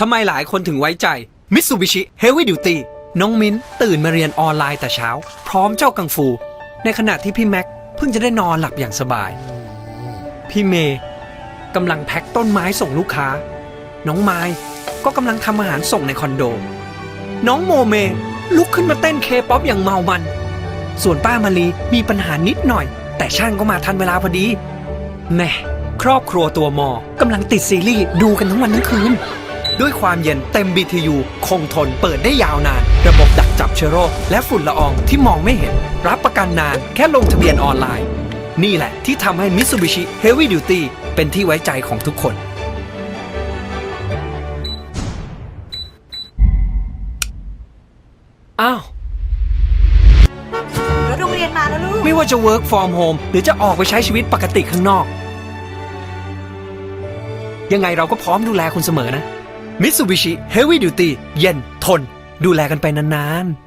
ทำไมหลายคนถึงไว้ใจ Mitsubishi Heavy Duty น้องมิ้นตื่นมาเรียนออนไลน์แต่เช้า พร้อมเจ้ากังฟู ในขณะที่พี่แม็กเพิ่งจะได้นอนหลับอย่างสบาย พี่เมย์กำลังแพ็คต้นไม้ส่งลูกค้า น้องไม้ก็กำลังทำอาหารส่งในคอนโด น้องโมเม ลุกขึ้นมาเต้นเคป๊อปอย่างเมามัน ส่วนป้ามาลีมีปัญหานิดหน่อย แต่ช่างก็มาทันเวลาพอดีแม่ครอบครัวตัวมอกำลังติดซีรีส์ดูกันทั้งวันทั้งคืน ด้วยความเย็นเต็ม BTU คงทนเปิดได้ยาวนาน ระบบดักจับเชื้อโรคและฝุ่นละอองที่มองไม่เห็น รับประกันนานแค่ลงทะเบียนออนไลน์ นี่แหละที่ทำให้ Mitsubishi Heavy Duty เป็นที่ไว้ใจของทุกคนอ้าวแล้วโรงเรียนมาแล้วลูก ไม่ว่าจะ work from home หรือจะออกไปใช้ชีวิตปกติข้างนอก ยังไงเราก็พร้อมดูแลคุณเสมอนะ Mitsubishi Heavy Duty เย็นทน ดูแลกันไปนานๆ